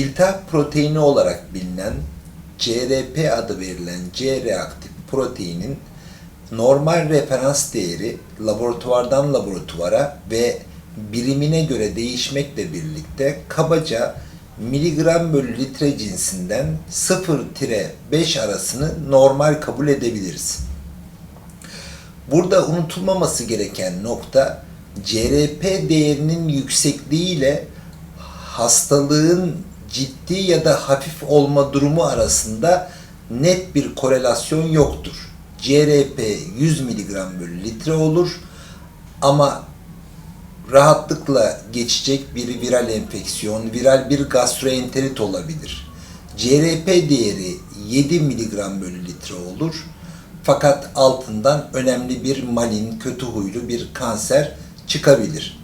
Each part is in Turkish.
İltihap proteini olarak bilinen CRP adı verilen C reaktif proteinin normal referans değeri laboratuvardan laboratuvara ve birimine göre değişmekle birlikte kabaca miligram bölü litre cinsinden 0-5 arasını normal kabul edebiliriz. Burada unutulmaması gereken nokta CRP değerinin yüksekliğiyle hastalığın ciddi ya da hafif olma durumu arasında net bir korelasyon yoktur. CRP 100 mg bölü litre olur ama rahatlıkla geçecek bir viral enfeksiyon, viral bir gastroenterit olabilir. CRP değeri 7 mg bölü litre olur. Fakat altından önemli bir malin, kötü huylu bir kanser çıkabilir.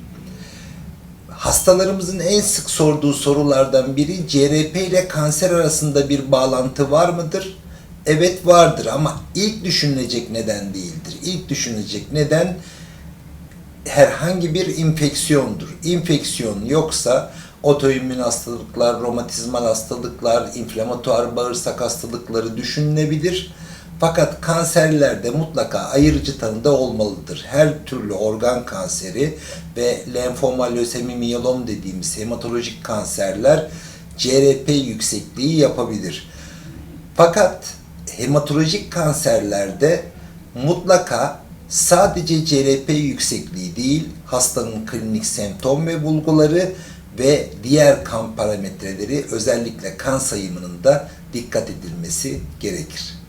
Hastalarımızın en sık sorduğu sorulardan biri CRP ile kanser arasında bir bağlantı var mıdır? Evet vardır ama ilk düşünülecek neden değildir. İlk düşünülecek neden herhangi bir infeksiyondur. İnfeksiyon yoksa otoimmün hastalıklar, romatizmal hastalıklar, inflamatuar bağırsak hastalıkları düşünülebilir. Fakat kanserlerde mutlaka ayırıcı tanıda olmalıdır. Her türlü organ kanseri ve lenfoma, lösemi, miyelom dediğimiz hematolojik kanserler CRP yüksekliği yapabilir. Fakat hematolojik kanserlerde mutlaka sadece CRP yüksekliği değil, hastanın klinik semptom ve bulguları ve diğer kan parametreleri özellikle kan sayımının da dikkat edilmesi gerekir.